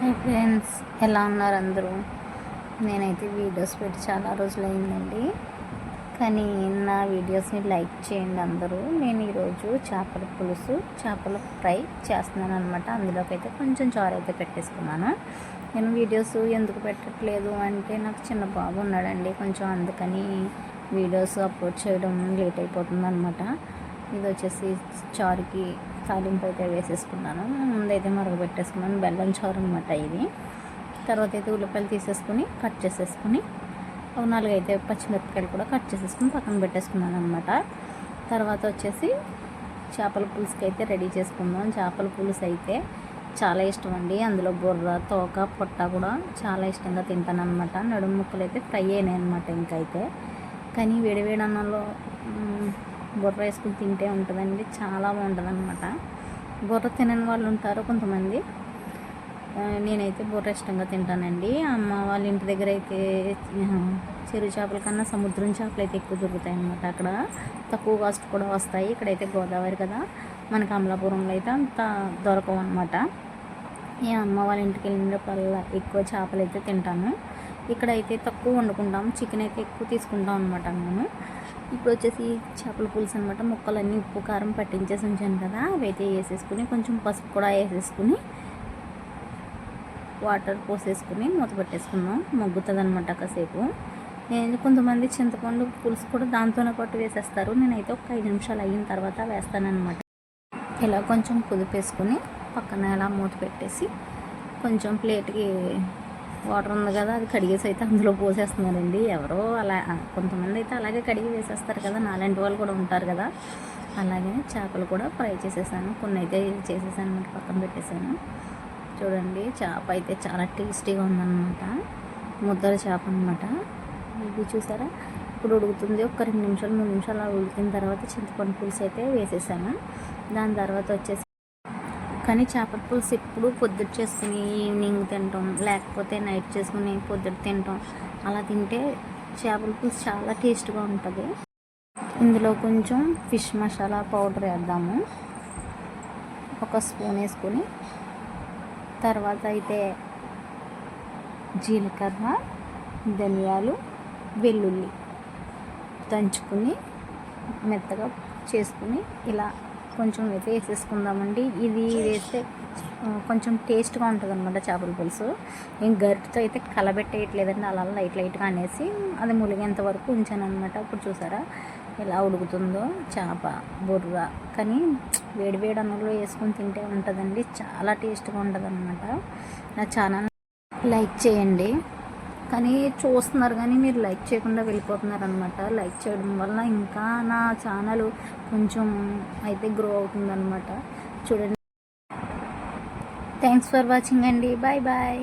Hi friends ఎలా ఉన్నారు అందరూ? నేనైతే వీడియోస్ పెట్టి చాలా రోజులు అయిందండి కానీ నా వీడియోస్ని లైక్ చేయండి అందరూ. నేను ఈరోజు చేపల పులుసు చేపల ఫ్రై చేస్తున్నాను అనమాట అందులోకి అయితే కొంచెం చారు అయితే పెట్టేసుకున్నాను. నేను వీడియోస్ ఎందుకు పెట్టట్లేదు అంటే నాకు చిన్న బాబు ఉన్నాడండి. కొంచెం అందుకని వీడియోస్ అప్లోడ్ చేయడం లేట్ అయిపోతుంది అనమాట ఇది వచ్చేసి చారుకి తాలింపు అయితే వేసేసుకున్నాను. ముందైతే మరగబెట్టేసుకున్నాను. బెల్లం చారు అనమాట ఇది. తర్వాత అయితే ఉల్లిపాయలు తీసేసుకుని కట్ చేసేసుకుని ఒక నాలుగు అయితే పచ్చిమిరపకాయలు కూడా కట్ చేసేసుకుని పక్కన పెట్టేసుకున్నాను అనమాట తర్వాత వచ్చేసి చేపల పులుసుకి అయితే రెడీ చేసుకుందాం. చేపల పులుసు అయితే చాలా ఇష్టం అండి. అందులో బుర్ర తోక పొట్ట కూడా చాలా ఇష్టంగా తింటాను అనమాట నడుము ముక్కలు అయితే ఫ్రై అయినాయి అనమాట ఇంకైతే. కానీ వేడివేడి అన్నంలో బుర్ర వేసుకుని తింటే ఉంటుందండి చాలా బాగుంటుంది అనమాట బుర్ర తినని వాళ్ళు ఉంటారు కొంతమంది. నేనైతే బుర్ర ఇష్టంగా తింటానండి. అమ్మ వాళ్ళ ఇంటి దగ్గర అయితే చెరు చెరువు చేపల కన్నా సముద్రం చేపలు అయితే ఎక్కువ దొరుకుతాయి అన్నమాట అక్కడ. తక్కువ కాస్ట్ కూడా వస్తాయి. ఇక్కడైతే గోదావరి కదా మనకి అమలాపురంలో అయితే అంత దొరకవు అనమాట ఈ అమ్మ వాళ్ళ ఇంటికి వెళ్ళినప్పుడల్లా ఎక్కువ చేపలు అయితే తింటాను. ఇక్కడైతే తక్కువ వండుకుంటాం. చికెన్ అయితే ఎక్కువ తీసుకుంటాం అనమాట మేము ఇప్పుడు వచ్చేసి చేపల పులుసు అనమాట ముక్కలన్నీ ఉప్పు కారం పట్టించేసి ఉంచాను కదా. అవి అయితే వేసేసుకుని కొంచెం పసుపు కూడా వేసేసుకుని వాటర్ పోసేసుకుని మూత పెట్టేసుకుందాం. మగ్గుతుంది అనమాట కాసేపు. నేను కొంతమంది చింతపండు పులుసు కూడా దాంతోనే పట్టు వేసేస్తారు. నేనైతే ఒక ఐదు నిమిషాలు అయిన తర్వాత వేస్తానమాట ఇలా కొంచెం కుదిపేసుకుని పక్కన ఇలా మూత పెట్టేసి కొంచెం ప్లేట్కి వాటర్ ఉంది కదా అది కడిగేసి అయితే అందులో పోసేస్తున్నారండి. ఎవరో అలా కొంతమంది అయితే అలాగే కడిగి వేసేస్తారు కదా నాలాంటి వాళ్ళు కూడా ఉంటారు కదా. అలాగే చేపలు కూడా ఫ్రై చేసేసాను. కొన్ని అయితే చేసేసాను అనమాట పక్కన పెట్టేశాను చూడండి చేప అయితే చాలా టేస్టీగా ఉందన్నమాట. ముద్దల చేప అనమాట ఇది చూసారా? ఇప్పుడు ఉడుకుతుంది. ఒక రెండు నిమిషాలు మూడు నిమిషాలు అలా ఉడికిన తర్వాత చింతపండు పులుసు అయితే వేసేసాను. దాని తర్వాత వచ్చేసి కానీ చేపల పులుసు ఎప్పుడు పొద్దుట చేసుకుని ఈవినింగ్ తింటాం. లేకపోతే నైట్ చేసుకుని పొద్దుట తింటాం. అలా తింటే చేపల పులుసు చాలా టేస్ట్గా ఉంటుంది. ఇందులో కొంచెం ఫిష్ మసాలా పౌడర్ వేద్దాము. ఒక స్పూన్ వేసుకొని తర్వాత అయితే జీలకర్ర ధనియాలు వెల్లుల్లి దంచుకుని మెత్తగా చేసుకుని ఇలా కొంచెం అయితే వేసేసుకుందామండి. ఇది వేస్తే కొంచెం టేస్ట్గా ఉంటుంది అనమాట చేపల పులుసు. నేను గరిటతో అయితే కలబెట్టేయట్లేదండి. అలా లైట్ లైట్గా అనేసి అది ములిగేంత వరకు ఉంచాను అనమాట ఇప్పుడు చూసారా ఎలా ఉడుకుతుందో చేప బుర్ర. కానీ వేడి వేడి అన్నంలో వేసుకొని తింటే ఉంటుందండి. చాలా టేస్ట్గా ఉంటుంది అనమాట నా ఛానల్ లైక్ చేయండి. కానీ చూస్తున్నారు కానీ మీరు లైక్ చేయకుండా వెళ్ళిపోతున్నారు అనమాట లైక్ చేయడం వల్ల ఇంకా నా ఛానల్ కొంచెం అయితే గ్రో అవుతుందన్నమాట. చూడండి. థ్యాంక్స్ ఫర్ వాచింగ్ అండి. Bye bye